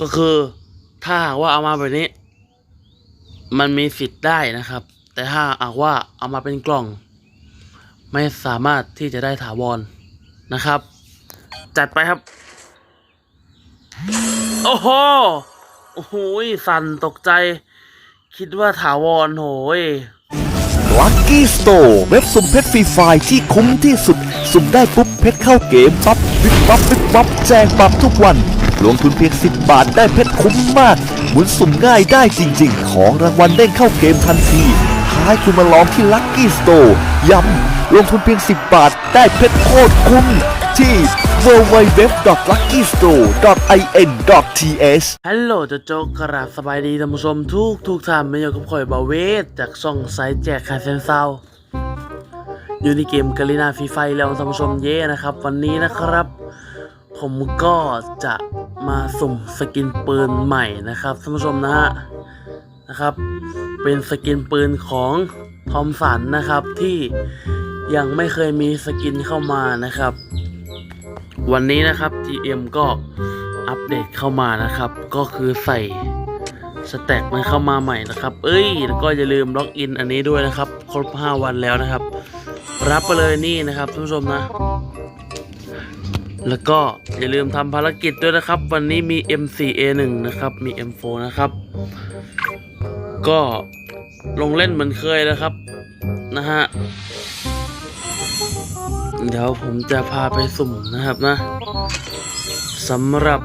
ก็คือถ้าหากว่าเอามาแบบนี้ มันมีสิทธิ์ได้นะครับ แต่ถ้าหากว่าเอามาเป็นกล่อง ไม่สามารถที่จะได้ถาวรนะครับ จัดไปครับ โอ้โหโอ้โหสั่นตกใจ คิดว่าถาวรโหย Lucky Store เว็บสุ่มเพชรฟรีไฟล์ที่คุ้มที่สุด สุ่มได้ปุ๊บเพชรเข้าเกมปั๊บวิบวับวิบวับแจกปั๊บทุกวัน ลงทุนเพียง 10 บาทได้เพชรคุ้มมาก หมุนสุ่มง่ายได้จริง ๆ ของรางวัลเด้งเข้าเกมทันทีท้ายคุณมาลองที่ Lucky Store ย้ำลงทุนเพียง 10 บาทได้เพชรโคตรคุ้มที่ www.luckystore.in.th ฮัลโหลโจโจกราบสบายดีท่านผู้ชมทุกทุกท่านมาอยู่กับข่อยบาเวทจากช่องไซแจกคาเซนเซาอยู่ในเกมกาลินาฟีไฟแล้วท่านผู้ชมเย่นะครับ วันนี้นะครับ ผมก็จะมาสุ่มสกินปืนใหม่นะครับท่านผู้ชมนะฮะนะครับ เป็นสกินปืนของทอมสันนะครับที่ยังไม่เคยมีสกินเข้ามานะครับ วันนี้นะครับ GM ก็อัปเดตเข้ามานะครับ ก็คือใส่สแต็กมันเข้ามาใหม่นะครับ เอ้ย แล้วก็อย่าลืมล็อกอินอันนี้ด้วยนะครับ ครบ 5 วันแล้วนะครับ รับไปเลยนี่นะครับท่านผู้ชมนะ แล้วก็อย่าลืมทำภารกิจด้วยนะครับ วันนี้มี M4A1 นะครับ มี M4 นะครับ ก็ลงเล่นเหมือนเคยนะครับ นะฮะ เดี๋ยวผมจะพาไปสุ่มนะครับนะสำหรับ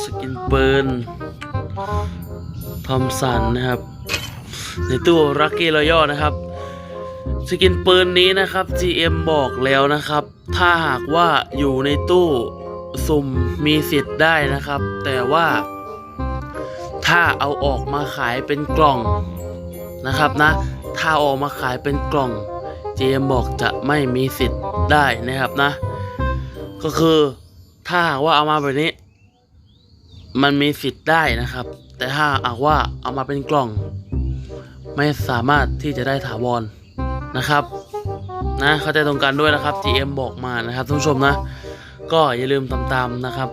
สกินเปืนทอมสันนะครับ ในตู้รักกี้รอยัลนะครับ สกินปืนนี้นะครับ GM บอกแล้วนะครับ ถ้าหากว่าอยู่ในตู้สุ่มมีสิทธิ์ได้นะครับ แต่ว่า ถ้าเอาออกมาขายเป็นกล่องนะครับนะ ถ้าออกมาขายเป็นกล่องเจมบอกจะไม่มีสิทธิ์ได้นะครับนะ ก็คือถ้าหากว่าเอามาแบบนี้ มันมีสิทธิ์ได้นะครับ แต่ถ้าหากว่าเอามาเป็นกล่อง ไม่สามารถที่จะได้ถาวร นะครับนะเข้าใจตรงกันด้วยนะครับ GM บอกมานะครับท่านผู้ชมนะ ก็อย่าลืมตามๆนะครับ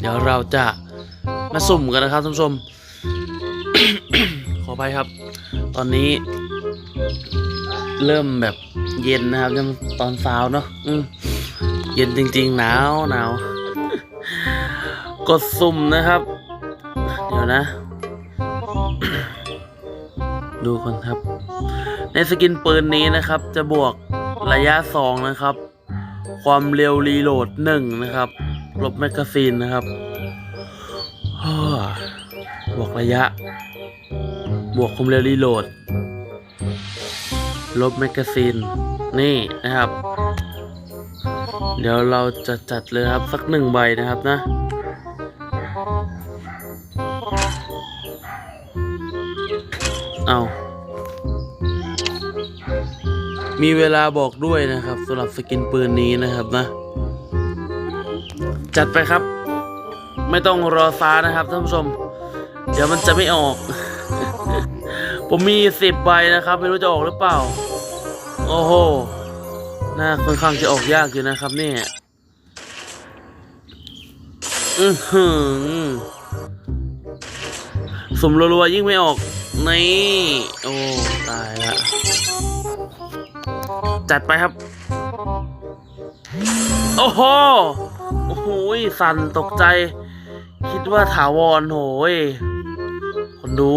เดี๋ยวเราจะมาสุ่มกันนะครับท่านผู้ชม ขอไปครับ ตอนนี้ เริ่มแบบเย็นนะครับยังตอนเช้าเนาะเย็นจริงๆหนาวหนาวกดสุ่มนะครับ เดี๋ยวนะ ดูก่อนครับ ในสกินปืนนี้นะครับ จะบวกระยะ 2 นะครับ ความเร็วรีโหลด 1 นะครับ ลบแมกกาซีนนะครับบวกระยะ บวกความเร็วรีโหลด ลบแมกกาซีน นี่นะครับ เดี๋ยวเราจะจัดเลยครับ สักหนึ่งใบนะครับนะเอา มีเวลาบอกด้วยนะครับสำหรับสกินปืนนี้นะครับนะ จัดไปครับ ไม่ต้องรอฟ้านะครับท่านผู้ชม เดี๋ยวมันจะไม่ออก ผมมีสิบใบนะครับ ไม่รู้จะออกหรือเปล่า โอ้โหน่าค่อนข้างจะออกยากอยู่นะครับเนี่ยอือหือสมรัวๆยิ่งไม่ออก นี่ โอ้ ตายละ จัดไปครับ โอ้โห โอ้โหสั่นตกใจ คิดว่าถาวรโหยคนดู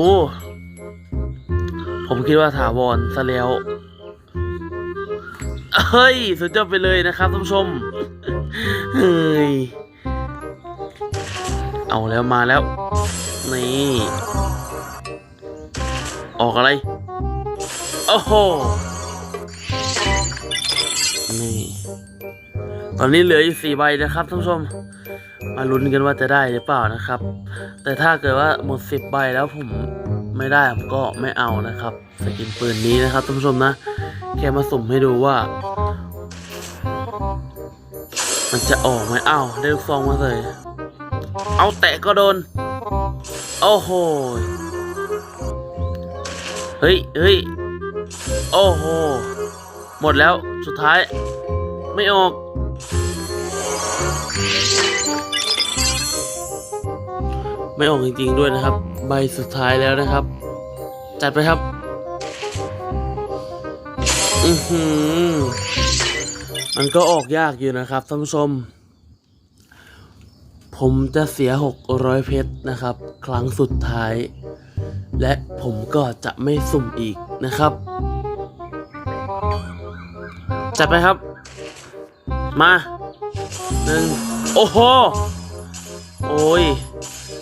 ผมคิดว่าถาวรซะแล้วเฮ้ย สุดยอดไปเลยนะครับท่านผู้ชม เฮ้ย เอาแล้วมาแล้ว นี่ ออกอะไร โอ้โห นี่ตอนนี้เหลืออยู่สี่ใบนะครับท่านผู้ชม มาลุ้นกันว่าจะได้หรือเปล่านะครับ แต่ถ้าเกิดว่าหมดสิบใบแล้วผมไม่ได้ผมก็ไม่เอานะครับสกินปืนนี้นะครับท่านผู้ชมนะ แค่มาสุ่มให้ดูว่า มันจะออกไหมอ้าวได้ลูกซองมาเลย เอาแตะก็โดน โอ้โหเฮ้ยเฮ้ยโอ้โห หมดแล้วสุดท้าย ไม่ออก ไม่ออกจริงๆด้วยนะครับ ใบสุดท้ายแล้วนะครับ จัดไปครับ อือหือมันก็ออกยากอยู่นะครับท่านผู้ชม ผมจะเสีย 600 เพชรนะครับ ครั้งสุดท้าย และผมก็จะไม่สุ่มอีกนะครับ จัดไปครับ มาหนึ่งโอ้โห โอ้ย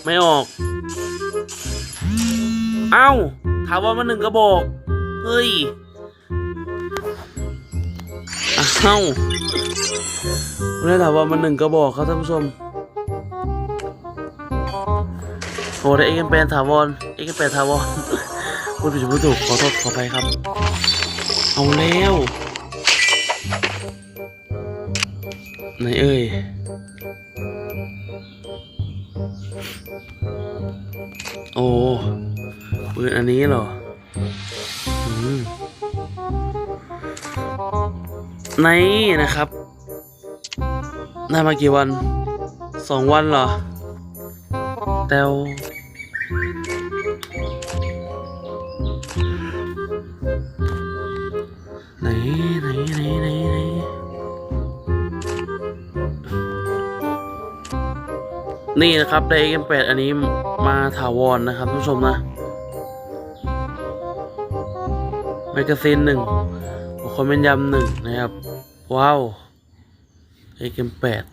ไม่ออก เอ้าถามว่ามันหนึ่งกระบอก เฮ้ยเอ้าไม่ได้ถามว่ามันหนึ่งกระบอกครับท่านผู้ชมโอ้ได้เอ็กแปนถาวรเอ็กแปนถาวรพูดผิดพูดถูกขอโทษขออภัยครับ เอาแล้ว ไหนเอ่ยโอ้ปืนอันนี้เหรอในนะครับได้มากี่วันสองวันเหรอแต้ นี่นะครับได้ XM8 อันนี้มาถาวรนะครับท่านผู้ชมนะแมกกาซีนหนึ่งคอมเมนต์ยำหนึ่งนะครับ ว้าว XM8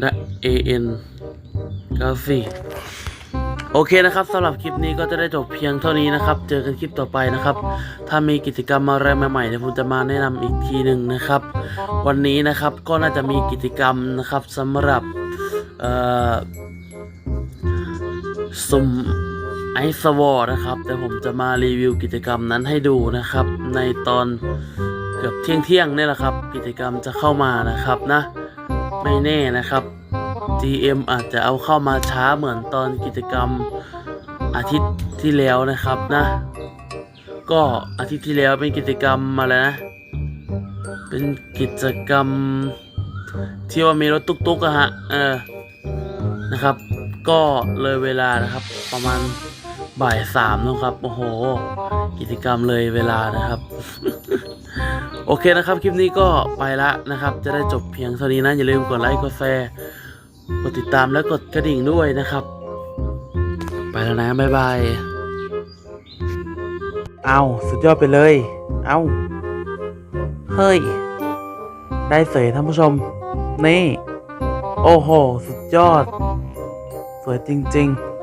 และ AN 94 โอเคนะครับสำหรับคลิปนี้ก็จะได้จบเพียงเท่านี้นะครับ เจอกันคลิปต่อไปนะครับ ถ้ามีกิจกรรมอะไรใหม่ๆเดี๋ยวผมจะมาแนะนำอีกทีหนึ่งนะครับ วันนี้นะครับก็น่าจะมีกิจกรรมนะครับสำหรับเอ่อสุ่มไอซ์วอร์นะครับแต่ผมจะมารีวิวกิจกรรมนั้นให้ดูนะครับ ในตอนเกือบเที่ยงเที่ยงๆนี่แหละครับ กิจกรรมจะเข้ามานะครับนะ ไม่แน่นะครับ GM อาจจะเอาเข้ามาช้าเหมือนตอนกิจกรรมอาทิตย์ที่แล้วนะครับนะ ก็อาทิตย์ที่แล้วเป็นกิจกรรมอะไรนะ เป็นกิจกรรมที่ว่ามีรถตุ๊กๆอะฮะเออนะครับ ก็เลยเวลานะครับ ประมาณบ่ายสามนะครับ โอ้โห กิจกรรมเลยเวลานะครับ โอเคนะครับ คลิปนี้ก็ไปละนะครับ จะได้จบเพียงเท่านี้นะ อย่าลืมกดไลค์ กดแชร์ กดติดตามและกดกระดิ่งด้วยนะครับ ไปแล้วนะบ๊ายบาย เอาสุดยอดไปเลย เอาเฮ้ย ได้เสยท่านผู้ชม นี่ โอ้โห สุดยอด สวยจริง ๆ